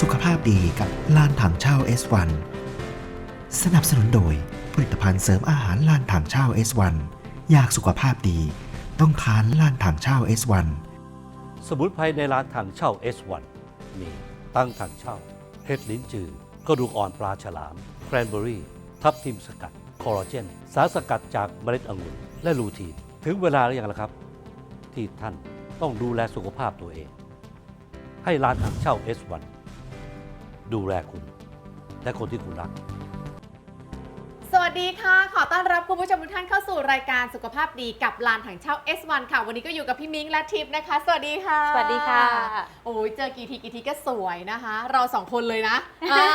สุขภาพดีกับลานถังเช่า S1 สนับสนุนโดยผลิตภัณฑ์เสริมอาหารลานถังเช่า S1 อยากสุขภาพดี ต้องทานลานถังเช่า S1 สมุนไพรในร้านถังเช่า S1 มีตั้งถังเช่าเห็ดลิ้นจือ กระดูกอ่อนปลาฉลามแครนเบอรี่ ทับทิมสกัด คอลลาเจน สารสกัดจากเมล็ดองุ่นและลูทีน ถึงเวลาหรือยังล่ะครับ ที่ท่านต้องดูแลสุขภาพตัวเอง ให้ร้านถังเช่า S1 ดูแลคุณ และคนที่คุณรัก สวัสดีค่ะ ขอต้อนรับคุณผู้ชมทุกท่านเข้าสู่รายการสุขภาพดีกับลานถังเช่า S1 ค่ะ วันนี้ก็อยู่กับพี่มิ้งและทิพย์นะคะ สวัสดีค่ะ สวัสดีค่ะ โอ้ยเจอกี่ทีกี่ทีก็สวยนะคะ เราสองคนเลยนะอ่า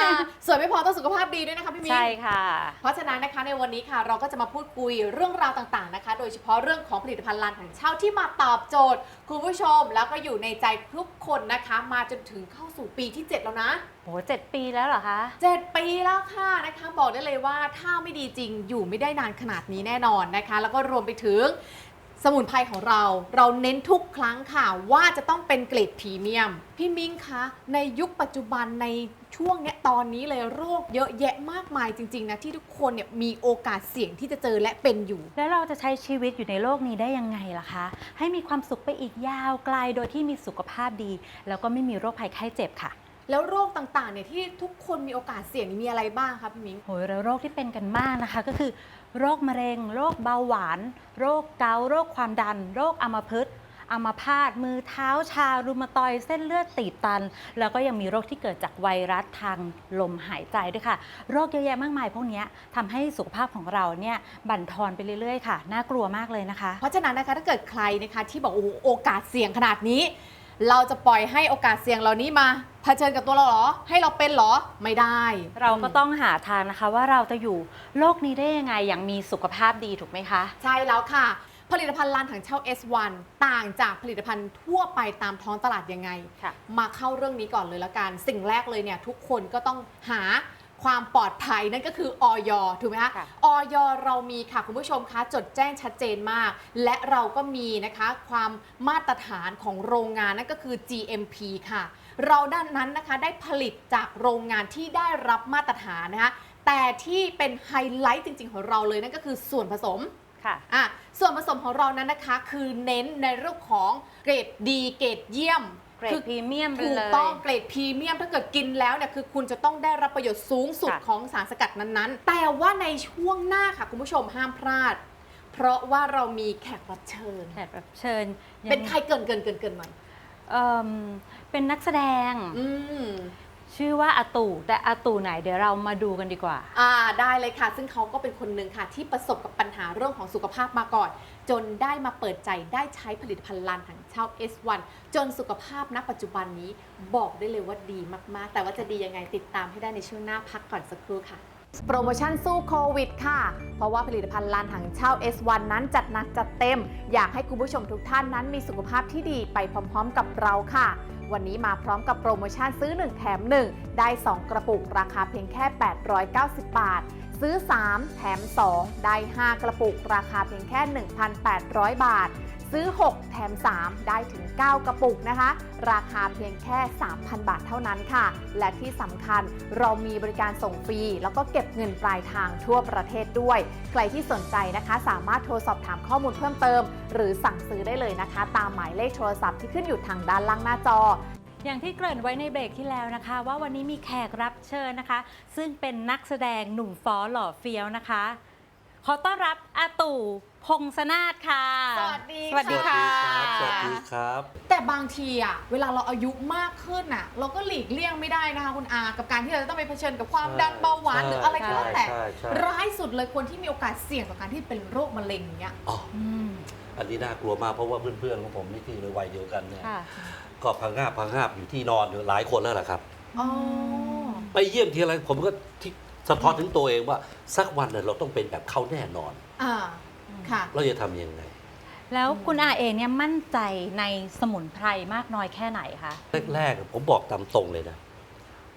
สวยไม่พอต้องสุขภาพดีด้วยนะคะพี่มิ้ง ใช่ค่ะ เพราะฉะนั้นนะคะในวันนี้ค่ะเราก็จะมาพูดคุยเรื่องราวต่างๆนะคะ โดยเฉพาะเรื่องของผลิตภัณฑ์ลานถังเช่าที่มาตอบโจทย์ คุณผู้ชมแล้วก็อยู่ในใจทุกคนนะคะ มาจนถึงเข้าสู่ปีที่ 7 แล้วนะโหเจ็ดปีแล้วเหรอคะเจ็ดปีแล้วค่ะนะคะ บอกได้เลยว่าถ้าไม่ดีจริงอยู่ไม่ได้นานขนาดนี้แน่นอนนะคะ แล้วก็รวมไปถึงสมุนไพรของเรา เราเน้นทุกครั้งค่ะ ว่าจะต้องเป็นเกรดพรีเมียม พี่มิ้งคะในยุคปัจจุบันในช่วงเนี้ยตอนนี้เลยโรคเยอะแยะมากมายจริงๆนะที่ทุกคนเนี่ยมีโอกาสเสี่ยงที่จะเจอและเป็นอยู่ แล้วเราจะใช้ชีวิตอยู่ในโลกนี้ได้ยังไงล่ะคะ ให้มีความสุขไปอีกยาวไกลโดยที่มีสุขภาพดี แล้วก็ไม่มีโรคภัยไข้เจ็บค่ะ แล้วโรคต่างๆเนี่ยที่ทุกคนมีโอกาสเสี่ยงนี่มีอะไรบ้างคะพี่มิ้งโหยแล้วโรคที่เป็นกันมากนะคะ ก็คือโรคมะเร็ง โรคเบาหวาน โรคเกาต์โรคความดัน โรคอัมพฤกษ์อัมพาตมือเท้าชารุมาตอยด์เส้นเลือดตีบตัน แล้วก็ยังมีโรคที่เกิดจากไวรัสทางลมหายใจด้วยค่ะ โรคเยอะแยะมากมายพวกเนี้ยทำให้สุขภาพของเราเนี่ยบั่นทอนไปเรื่อยๆค่ะ น่ากลัวมากเลยนะคะ เพราะฉะนั้นนะคะถ้าเกิดใครนะคะที่บอกโอ้โหโอกาสเสี่ยงขนาดนี้ เราจะปล่อยให้โอกาสเสี่ยงเหล่านี้มาเผชิญกับตัวเราเหรอ ให้เราเป็นเหรอไม่ได้ เราก็ต้องหาทางนะคะว่าเราจะอยู่โลกนี้ได้ยังไงอย่างมีสุขภาพดีถูกไหมคะ ใช่แล้วค่ะ ผลิตภัณฑ์ลานถังเช่า S1 ต่างจากผลิตภัณฑ์ทั่วไปตามท้องตลาดยังไง ค่ะ มาเข้าเรื่องนี้ก่อนเลยละกัน สิ่งแรกเลยเนี่ยทุกคนก็ต้องหา ความปลอดภัยนั่นก็คือออยถูกไหมคะค่ะออยเรามีค่ะคุณผู้ชมคะจดแจ้งชัดเจนมาก และเราก็มีนะคะความมาตรฐานของโรงงานนั่นก็คือ GMP ค่ะ เราด้านนั้นนะคะได้ผลิตจากโรงงานที่ได้รับมาตรฐานนะคะแต่ที่เป็นไฮไลท์จริง ๆ ของเราเลยนั่นก็คือส่วนผสมค่ะอะส่วนผสมของเรานั้นนะคะ คือเน้นในเรื่องของเกรดดีเกรดเยี่ยม เกรดคือพรีเมียมไปถูกเลย ต้องเกรดพรีเมียมถ้าเกิดกินแล้วเนี่ยคือคุณจะต้องได้รับประโยชน์สูงสุดค่ะ ของสารสกัดนั้นๆ แต่ว่าในช่วงหน้าค่ะคุณผู้ชมห้ามพลาด เพราะว่าเรามีแขกรับเชิญ แขกรับเชิญยังเป็นใครเกินเกินเกินเกินหน่อยเอิ่มเป็นนักแสดง อืม ชื่อว่าอาตู่แต่อาตู่ไหนเดี๋ยวเรามาดูกันดีกว่า อ่าได้เลยค่ะ ซึ่งเขาก็เป็นคนหนึ่งค่ะ ที่ประสบกับปัญหาเรื่องของสุขภาพมาก่อน จนได้มาเปิดใจได้ใช้ผลิตภัณฑ์ลานถังเช่า S1 จนสุขภาพณปัจจุบันนี้บอกได้เลยว่าดีมากๆ แต่ว่าจะดียังไงติดตามให้ได้ในช่วงหน้าพักก่อนสักครู่ค่ะ โปรโมชั่นสู้โควิดค่ะ เพราะว่าผลิตภัณฑ์ลานถังเช่า S1 นั้นจัดหนักจัดเต็ม อยากให้คุณผู้ชมทุกท่านนั้นมีสุขภาพที่ดีไปพร้อม ๆ กับเราค่ะ วันนี้มาพร้อมกับโปรโมชั่นซื้อ 1 แถม 1 ได้ 2 กระปุกราคาเพียงแค่ 890 บาท ซื้อ 3 แถม 2 ได้ 5 กระปุกราคาเพียงแค่ 1,800 บาท ซื้อ 6 แถม 3 ได้ถึง 9 กระปุกนะคะ ราคาเพียงแค่ 3,000 บาทเท่านั้นค่ะ และที่สำคัญเรามีบริการส่งฟรี แล้วก็เก็บเงินปลายทางทั่วประเทศด้วย ใครที่สนใจนะคะ สามารถโทรสอบถามข้อมูลเพิ่มเติม หรือสั่งซื้อได้เลยนะคะ ตามหมายเลขโทรศัพท์ที่ขึ้นอยู่ทางด้านล่างหน้าจออย่างที่เกริ่นไว้ในเบรกที่แล้วนะคะ ว่าวันนี้มีแขกรับเชิญนะคะ ซึ่งเป็นนักแสดงหนุ่มฟอหล่อเฟี้ยวนะคะ ขอต้อนรับอาตู่ พงษนาถค่ะ สวัสดีสวัสดีค่ะ สวัสดีครับ แต่บางทีอะเวลาเราอายุมากขึ้นอะเราก็หลีกเลี่ยงไม่ได้นะคะคุณอากับการที่เราจะต้องไปเผชิญกับความใช่ดันเบาหวานใช่หรืออะไรก็แล้วแต่ ใช่ใช่ ร้ายสุดเลยคนที่มีโอกาสเสี่ยงต่อการที่เป็นโรคมะเร็งอย่างเงี้ยอ๋ออืม อันนี้น่ากลัวมากเพราะว่าเพื่อนๆของผมนี่ที่ในวัยเดียวกันเนี่ยค่ะ ก็พังงาบพังงาบอยู่ที่นอนอยู่หลายคนแล้วล่ะครับ อ๋อ ไปเยี่ยมทีไรผมก็ที่สะท้อนถึงตัวเองว่าสักวันเนี่ยเราต้องเป็นแบบเขาแน่นอน อ่า ค่ะ เราจะทำยังไง แล้วคุณอาเองเนี่ยมั่นใจในสมุนไพรมากน้อยแค่ไหนคะ แรกๆ ผมบอกตามตรงเลยนะ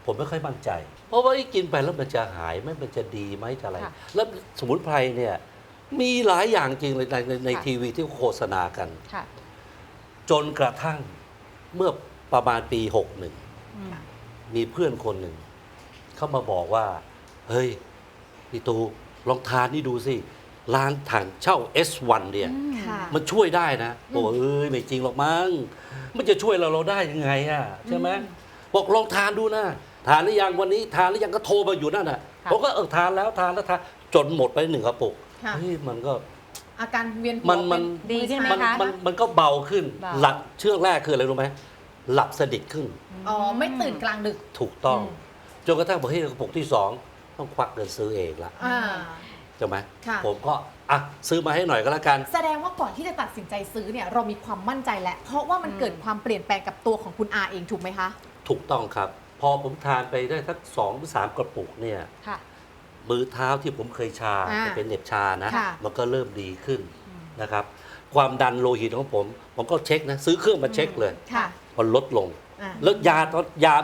ผมไม่ค่อยมั่นใจ เพราะว่าไอ้กินไปแล้วมันจะหายไหมมันจะดีไหมจะอะไร ค่ะแล้วสมุนไพรเนี่ยมีหลายอย่างจริงเลยในในในค่ะ ทีวีที่โฆษณากัน ค่ะจนกระทั่งเมื่อประมาณปี61อืมมีเพื่อนคนหนึ่ง เขามาบอกว่า เฮ้ยพี่ตูลองทานนี่ดูสิ ร้านถังเช่า S1 เนี่ยค่ะ มันช่วยได้นะอืมบอกเอ้ยไม่จริงหรอกมั้งมันจะช่วยเราเราได้ยังไงอะใช่ไหมอืมบอกลองทานดูนะทานหรือยังวันนี้ทานหรือยังก็โทรมาอยู่นั่นน่ะค่ะ ผมก็เออทานแล้วทานแล้วทานจนหมดไปหนึ่งกระปุกค่ะ เฮ้ยมันก็ อาการเวียนหัวมันมัน เป็ดีขึ้นไหมมันคะ มันมันก็เบาขึ้น เบา หลับเชื่องแรกคืออะไรรู้ไหมหลับสนิทขึ้นอ๋อไม่ตื่นกลางดึกถูกต้องอืมจนกระทั่งบอกเฮ้ยกระปุกที่สองต้องควักเงินซื้อเองละ อ่าใช่ไหมค่ะ ผมก็อะซื้อมาให้หน่อยก็แล้วกัน แสดงว่าก่อนที่จะตัดสินใจซื้อเนี่ยเรามีความมั่นใจแล้วเพราะว่ามันเกิดความเปลี่ยนแปลงกับตัวของคุณอาเองถูกไหมคะ ถูกต้องครับ พอผมทานไปได้สักสองหรือสามกระปุกเนี่ยค่ะ มือเท้าที่ผมเคยชาอ่าเป็นเหน็บชานะ ค่ะ มันก็เริ่มดีขึ้นนะครับ ความดันโลหิตของผม ผมก็เช็คนะ ซื้อเครื่องมาเช็คเลย ค่ะมันลดลง อ่าแล้วยาตอนยา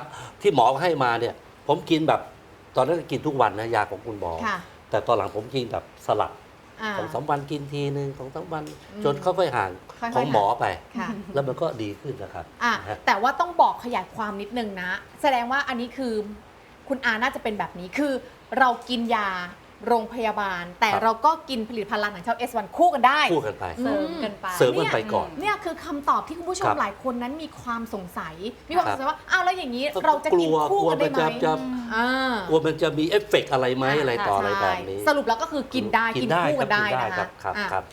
ที่หมอให้มาเนี่ย ผมกินแบบ ตอนนั้นก็กินทุกวันนะ ยาของคุณหมอ ค่ะ แต่ตอนหลังผมกินแบบสลับอ่าสองสามวันกินทีหนึ่งสองสามวัน อืมจนค่อยๆห่างค่อยๆของหมอไป ค่ะ แล้วมันก็ดีขึ้นนะครับอะนะฮะ แต่ว่าต้องบอกขยายความนิดนึงนะ แสดงว่าอันนี้คือคุณอาน่าจะเป็นแบบนี้คือ เรากินยา โรงพยาบาล แต่เราก็กินผลิตภัณฑ์ร้านของเช่า S1 คู่กันได้ คู่กันไปอืเสริมกันไป เสริมกันไปก่อน เนี่ยคือคำตอบที่คุณผู้ชคมรับหลายคนนั้นมีความสงสัย มีความคสรับงสัยว่าอ้าวแล้วอย่างนี้เราจะกินกลัวคู่กลัวกันได้ไหมมันจะจะ อ่ากลัวมันจะมีเอฟเฟกต์อะไรไหมอ่าอะไรต่ออะไรใช่แบบนี้สรุปแล้วก็คือกินได้กินคู่กันได้กินะครัคะบครับอะครับ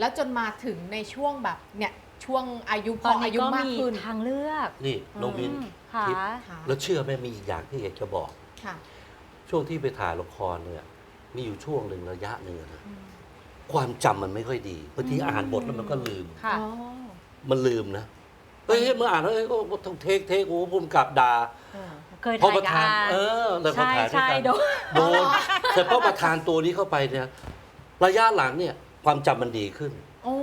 แล้วจนมาถึงในช่วงแบบเนี่ยช่วงอายุพตออนนี้อายุก็มากมีขึ้นทางเลือกนี่น้องมิน อืมค่ะ ทิพย์ค่ะแล้วเชื่อไหมมีอีกอย่างที่อยากจะบอก ค่ะช่วงที่ไปถ่ายละครเนี่ย มีอยู่ช่วงหนึ่งระยะหนึ่งอะนะความจำมันไม่ค่อยดีบางทีอ่านบทแล้วมันก็ลืม ค่ะ อ๋อ มันลืมนะเฮ้ยเมื่ออ่านแล้วเอ้ยก็ต้องเทคเทคโอ้ภูมิกับด่าอ่าเคยพอถ่ายประกัทาน นเออแล้วพอใช่ถ่ายด้วยใช่กันโดน โดนแต่พอประทานตัวนี้เข้าไปเนี่ย ระยะหลังเนี่ยความจำมันดีขึ้น โอ้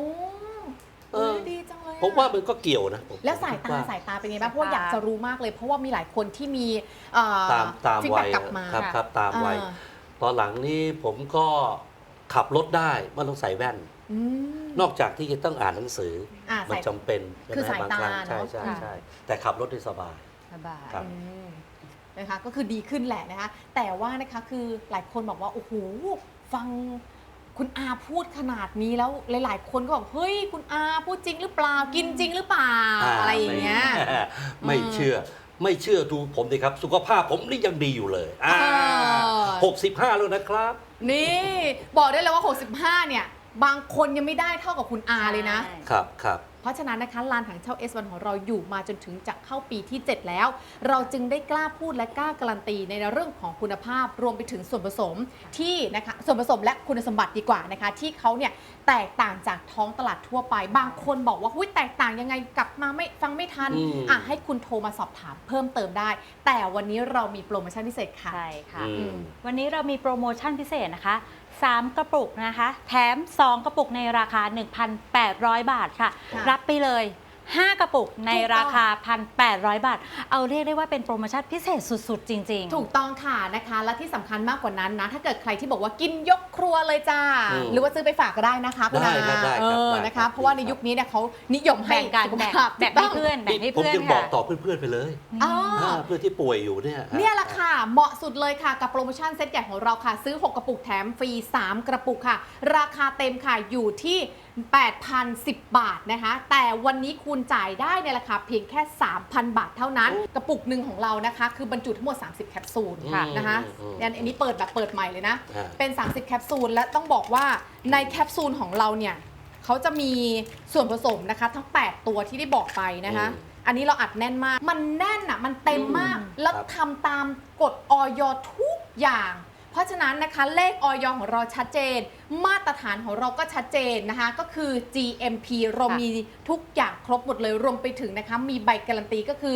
เออเฮ้ยดีจังเลยอะผมว่ามันก็เกี่ยวนะผมแล้วสายคิดตาว่าสายตาเป็นไงบ้างเพราะว่าอยากจะรู้มากเลย เพราะว่ามีหลายคนที่มีเอ่อ ตามตามฟีดวัแบ็ยกกลับมา ครับครับตามวัยอ่า ตอนหลังนี้ผมก็ขับรถได้ไม่ต้องใส่แว่นอนอกจากที่จะต้องอ่านหนังสืออามันจำเป็นคือสายตาใช่ใช่ใช่แต่ขับรถได้สบาย สบายนะคะก็คือดีขึ้นแหละนะคะ แต่ว่านะคะคือหลายคนบอกว่า โอ้โห ฟังคุณอาพูดขนาดนี้แล้วหลาย ๆ คนก็บอก เฮ้ย คุณอาพูดจริงหรือเปล่า กินจริงหรือเปล่า อะไรอย่างเงี้ย ไม่เชื่อ ไม่เชื่อดูผมดิครับ สุขภาพผมนี่ยังดีอยู่เลยอ่า 65 แล้วนะครับ นี่บอกได้เลยว่า 65 เนี่ย บางคนยังไม่ได้เท่ากับคุณอาเลยนะ ครับครับ เพราะฉะนั้นนะคะลานถังเช่า S1 ของเราอยู่มาจนถึงจะเข้าปีที่ 7 แล้ว เราจึงได้กล้าพูดและกล้าการันตีในเรื่องของคุณภาพรวมไปถึงส่วนผสมที่นะคะส่วนผสมและคุณสมบัติดีกว่านะคะที่เขาเนี่ยแตกต่างจากท้องตลาดทั่วไป บางคนบอกว่าหุ้ยแตกต่างยังไงกลับมาไม่ฟังไม่ทันอืม อะให้คุณโทรมาสอบถามเพิ่มเติมได้ แต่วันนี้เรามีโปรโมชั่นพิเศษค่ะ ใช่ค่ะ อืม วันนี้เรามีโปรโมชั่นพิเศษนะคะ 3 กระปุกนะคะ แถม 2 กระปุกในราคา 1,800 บาทค่ะค่ะรับไปเลย 5 กระปุกในราคา 1,800 บาท เอาเรียกได้ว่าเป็นโปรโมชั่นพิเศษสุด ๆ จริง ๆ ถูกต้องค่ะนะคะ และที่สำคัญมากกว่านั้นนะ ถ้าเกิดใครที่บอกว่ากินยกครัวเลยจ้า อืมหรือว่าซื้อไปฝากก็ได้นะคะคุณได้อาครับได้ครับเออได้นะครัคะบเพราะว่าในดีครับยุคนี้เนี่ยเขานิยมให้แบ่งกันสุขแบ่งภาพแบ่งให้เพื่อนแบ่งให้ผมเพื่อนยังบอกค่ะต่อเพื่อนๆไปเลยอ๋ออาเพื่อนที่ป่วยอยู่เนี่ยเนี่ยแหละค่ะ เหมาะสุดเลยค่ะ กับโปรโมชั่นเซ็ตใหญ่ของเราค่ะ ซื้อ 6 กระปุกแถมฟรี 3 กระปุกค่ะ ราคาเต็มค่ะอยู่ที่ 8,010 บาทนะคะ แต่วันนี้คุณจ่ายได้ในราคาเพียงแค่ 3,000 บาทเท่านั้น กระปุกหนึ่งของเรานะคะ คือบรรจุทั้งหมด 30 แคปซูลค่ะนะคะอืมเนี่ยอันนี้เปิดแบบเปิดใหม่เลยนะ อ่า เป็น 30 แคปซูล และต้องบอกว่าในแคปซูลของเราเนี่ยเขาจะมีส่วนผสมนะคะ ทั้ง 8 ตัวที่ได้บอกไปนะคะ อืมอันนี้เราอัดแน่นมาก มันแน่นอะ มันเต็มมากอืมแล้วครับ ทำตามกฎออยทุกอย่าง เพราะฉะนั้นนะคะเลขออยของเราชัดเจน มาตรฐานของเราก็ชัดเจนนะคะ ก็คือ GMP เรามีทุกอย่างครบหมดเลยรวมไปถึงนะคะ มีใบการันตีก็คือ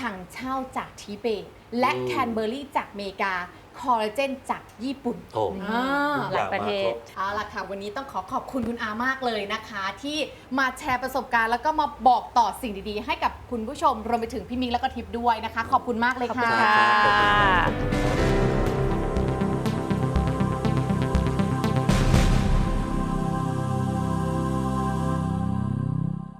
ถังเช่าจากทิเบต และอืม แคนเบอร์รี่จากอเมริกา คอลลาเจนจากญี่ปุ่น โอ้ อ่าทุกอหลาย่ายงประมาเทครศบเอาล่ะค่ะ วันนี้ต้องขอขอบคุณคุณอามากเลยนะคะ ที่มาแชร์ประสบการณ์ แล้วก็มาบอกต่อสิ่งดีๆ ให้กับคุณผู้ชมรวมไปถึงพี่มิงแล้วก็ทิพย์ด้วยนะคะ ขอบคุณมากเลยขอบคุค่ะ ณค่ะ ขอบคุณครับ